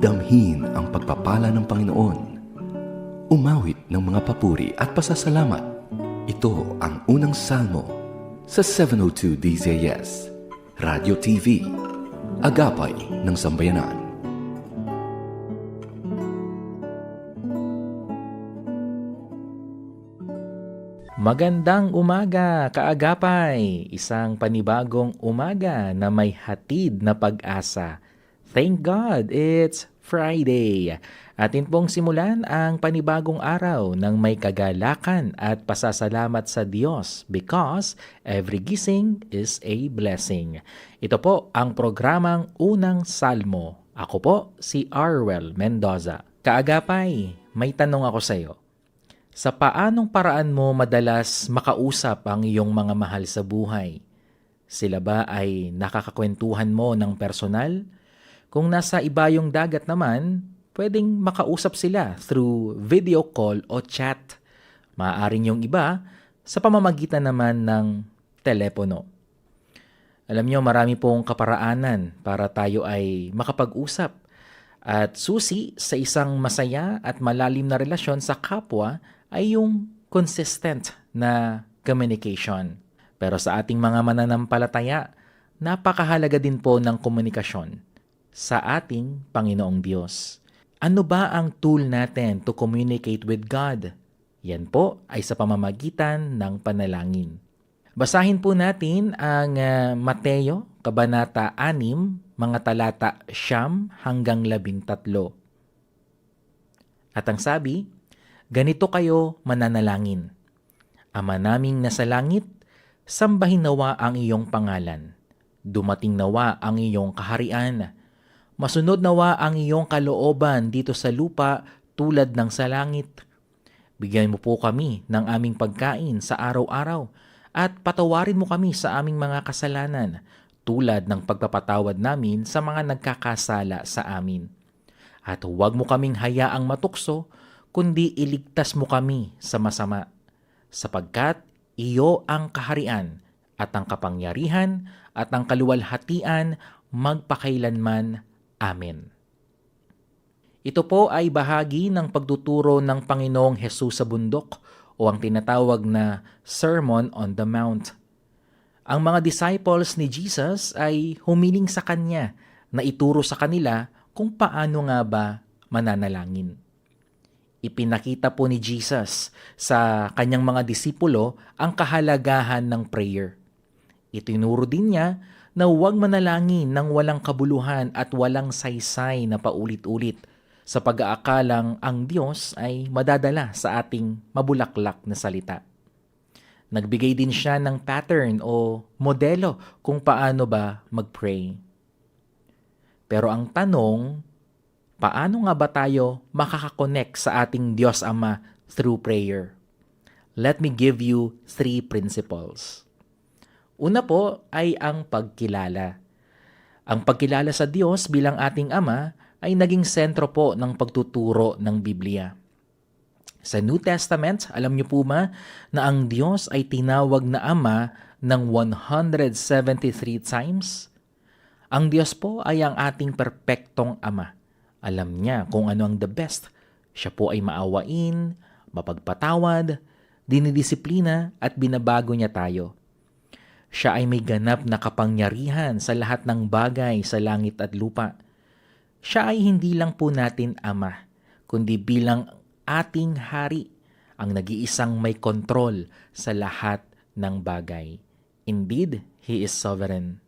Damhin ang pagpapala ng Panginoon. Umawit ng mga papuri at pasasalamat. Ito ang unang salmo sa 702 DZS, Radio TV, Agapay ng Sambayanan. Magandang umaga, kaagapay! Isang panibagong umaga na may hatid na pag-asa. Thank God, it's Friday. Atin pong simulan ang panibagong araw ng may kagalakan at pasasalamat sa Diyos because every gising is a blessing. Ito po ang programang Unang Salmo. Ako po si Arwel Mendoza. Kaagapay, may tanong ako sa iyo. Sa paanong paraan mo madalas makausap ang iyong mga mahal sa buhay? Sila ba ay nakakakwentuhan mo ng personal? Kung nasa ibayong dagat naman, pwedeng makausap sila through video call o chat. Maaaring yung iba sa pamamagitan naman ng telepono. Alam nyo, marami pong kaparaanan para tayo ay makapag-usap at susi sa isang masaya at malalim na relasyon sa kapwa ay yung consistent na communication. Pero sa ating mga mananampalataya, napakahalaga din po ng komunikasyon sa ating Panginoong Diyos. Ano ba ang tool natin to communicate with God? Yan po ay sa pamamagitan ng panalangin. Basahin po natin ang uh, Mateo, Kabanata 6, mga talata siyam hanggang labing tatlo. At ang sabi, Ganito kayo mananalangin. Ama naming nasa langit, sambahin nawa ang iyong pangalan. Dumating nawa ang iyong kaharian. Masunod nawa ang iyong kalooban dito sa lupa tulad ng sa langit. Bigyan mo po kami ng aming pagkain sa araw-araw at patawarin mo kami sa aming mga kasalanan tulad ng pagpapatawad namin sa mga nagkakasala sa amin. At huwag mo kaming hayaang matukso kundi iligtas mo kami sa masama, sapagkat iyo ang kaharian at ang kapangyarihan at ang kaluwalhatian magpakailanman. Amen. Ito po ay bahagi ng pagtuturo ng Panginoong Hesus sa bundok o ang tinatawag na Sermon on the Mount. Ang mga disciples ni Jesus ay humiling sa Kanya na ituro sa kanila kung paano nga ba mananalangin. Ipinakita po ni Jesus sa kanyang mga disipulo ang kahalagahan ng prayer. Itinuro din niya na huwag manalangin ng walang kabuluhan at walang saysay na paulit-ulit sa pag-aakalang ang Diyos ay madadala sa ating mabulaklak na salita. Nagbigay din siya ng pattern o modelo kung paano ba mag-pray. Pero ang tanong, paano nga ba tayo makakakonect sa ating Diyos Ama through prayer? Let me give you three principles. Una po ay ang pagkilala. Ang pagkilala sa Diyos bilang ating Ama ay naging sentro po ng pagtuturo ng Biblia. Sa New Testament, alam niyo po ba na ang Diyos ay tinawag na Ama ng 173 times? Ang Diyos po ay ang ating perpektong Ama. Alam niya kung ano ang the best. Siya po ay maawain, mapagpatawad, dinidisiplina at binabago niya tayo. Siya ay may ganap na kapangyarihan sa lahat ng bagay sa langit at lupa. Siya ay hindi lang po natin ama, kundi bilang ating hari, ang nag-iisang may kontrol sa lahat ng bagay. Indeed, He is sovereign.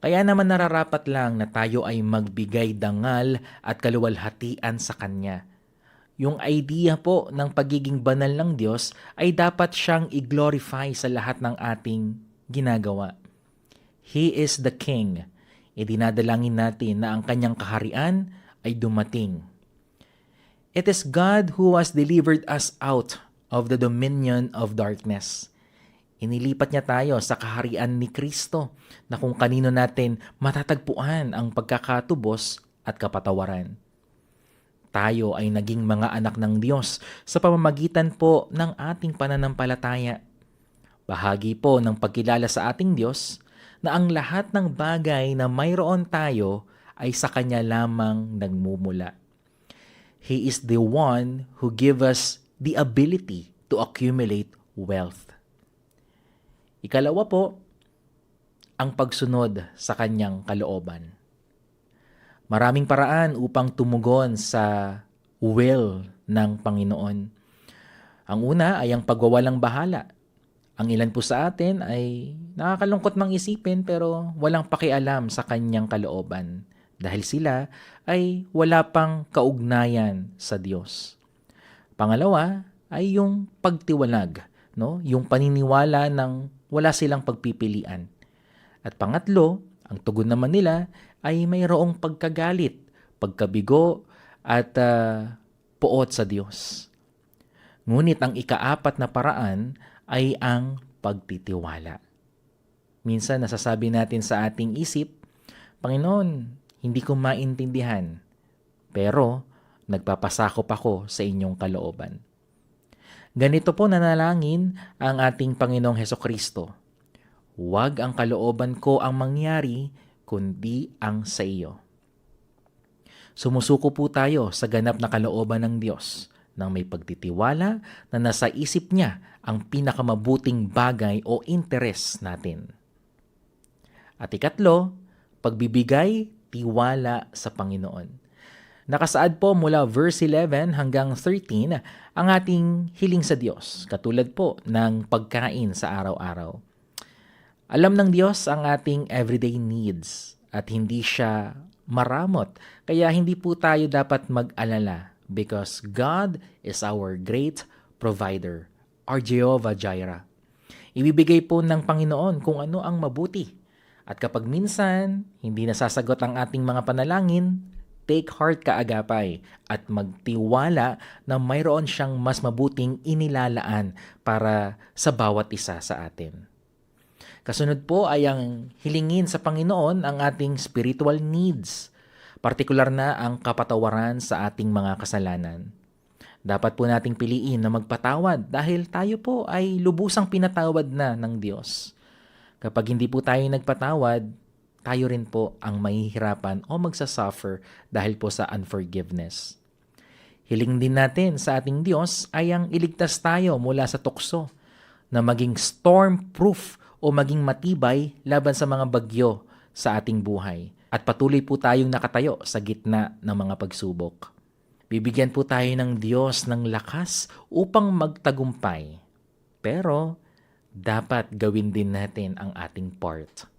Kaya naman nararapat lang na tayo ay magbigay dangal at kaluwalhatian sa Kanya. Yung idea po ng pagiging banal ng Diyos ay dapat siyang i-glorify sa lahat ng ating ginagawa. He is the King. Idinadalangin natin na ang kanyang kaharian ay dumating. It is God who has delivered us out of the dominion of darkness. Inilipat niya tayo sa kaharian ni Kristo na kung kanino natin matatagpuan ang pagkakatubos at kapatawaran. Tayo ay naging mga anak ng Diyos sa pamamagitan po ng ating pananampalataya. Bahagi po ng pagkilala sa ating Diyos na ang lahat ng bagay na mayroon tayo ay sa Kanya lamang nagmumula. He is the one who give us the ability to accumulate wealth. Ikalawa po, ang pagsunod sa kanyang kalooban. Maraming paraan upang tumugon sa will ng Panginoon. Ang una ay ang pagwawalang bahala. Ang ilan po sa atin ay nakakalungkot mang isipin pero walang pakialam sa kanyang kalooban dahil sila ay wala pang kaugnayan sa Diyos. Pangalawa ay yung pagtiwalag, no? Yung paniniwala ng wala silang pagpipilian. At pangatlo, ang tugon naman nila ay mayroong pagkagalit, pagkabigo at ah, puot sa Diyos. Ngunit ang ikaapat na paraan ay ang pagtitiwala. Minsan nasasabi natin sa ating isip, Panginoon, hindi ko maintindihan, pero nagpapasakop ako sa inyong kalooban. Ganito po nanalangin ang ating Panginoong Heso Kristo. Huwag ang kalooban ko ang mangyari, kundi ang sa iyo. Sumusuko po tayo sa ganap na kalooban ng Diyos nang may pagtitiwala na nasa isip niya ang pinakamabuting bagay o interes natin. At ikatlo, pagbibigay tiwala sa Panginoon. Nakasaad po mula verse 11 hanggang 13 ang ating hiling sa Diyos, katulad po ng pagkain sa araw-araw. Alam ng Diyos ang ating everyday needs at hindi siya maramot. Kaya hindi po tayo dapat mag-alala because God is our great provider, our Jehovah Jireh. Ibibigay po ng Panginoon kung ano ang mabuti. At kapag minsan hindi nasasagot ang ating mga panalangin, take heart kaagapay at magtiwala na mayroon siyang mas mabuting inilalaan para sa bawat isa sa atin. Kasunod po ay ang hilingin sa Panginoon ang ating spiritual needs, partikular na ang kapatawaran sa ating mga kasalanan. Dapat po nating piliin na magpatawad dahil tayo po ay lubusang pinatawad na ng Diyos. Kapag hindi po tayo nagpatawad, tayo rin po ang mahihirapan o magsasuffer dahil po sa unforgiveness. Hiling din natin sa ating Diyos ay ang iligtas tayo mula sa tukso na maging storm-proof o maging matibay laban sa mga bagyo sa ating buhay at patuloy po tayong nakatayo sa gitna ng mga pagsubok. Bibigyan po tayo ng Diyos ng lakas upang magtagumpay. Pero dapat gawin din natin ang ating part.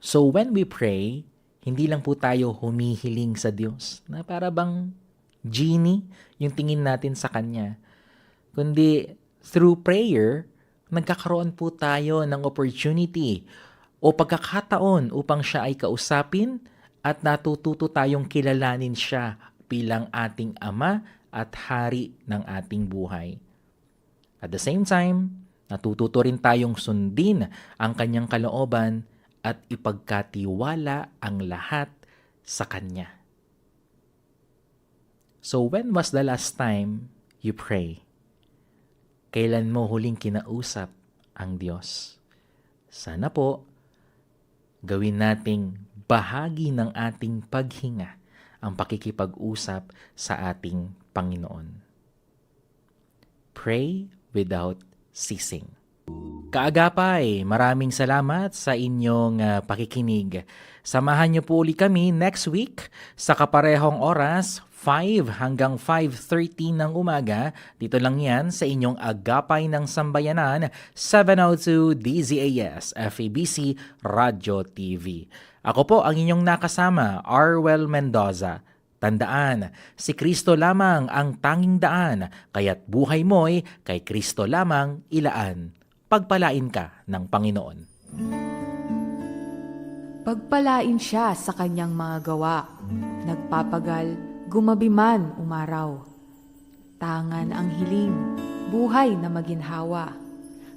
So when we pray, hindi lang po tayo humihiling sa Diyos na para bang genie yung tingin natin sa Kanya. Kundi through prayer, nagkakaroon po tayo ng opportunity o pagkakataon upang siya ay kausapin at natututo tayong kilalanin siya bilang ating ama at hari ng ating buhay. At the same time, natututo rin tayong sundin ang kanyang kalooban at ipagkatiwala ang lahat sa kanya. So when was the last time you pray? Kailan mo huling kinausap ang Diyos? Sana po, gawin nating bahagi ng ating paghinga ang pakikipag-usap sa ating Panginoon. Pray without ceasing. Kaagapay, maraming salamat sa inyong ah, pakikinig. Samahan niyo po uli kami next week sa kaparehong oras, 5 hanggang 5.30 ng umaga. Dito lang yan sa inyong Agapay ng Sambayanan, 702 DZAS, FABC, Radyo TV. Ako po ang inyong nakasama, Arwel Mendoza. Tandaan, si Kristo lamang ang tanging daan, kaya't buhay mo'y kay Kristo lamang ilaan. Pagpalain ka ng Panginoon. Pagpalain siya sa kanyang mga gawa. Nagpapagal, gumabi man umaraw. Tangan ang hiling, buhay na maginhawa.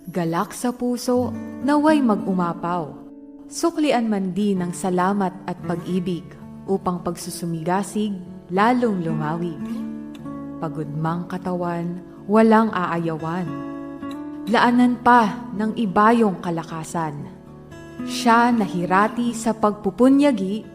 Galak sa puso, naway mag-umapaw. Suklian man din ng salamat at pag-ibig upang pagsusumigasig lalong lumawig. Pagod mang katawan, walang aayawan. Laanan pa ng ibayong kalakasan. Siya nahirati sa pagpupunyagi,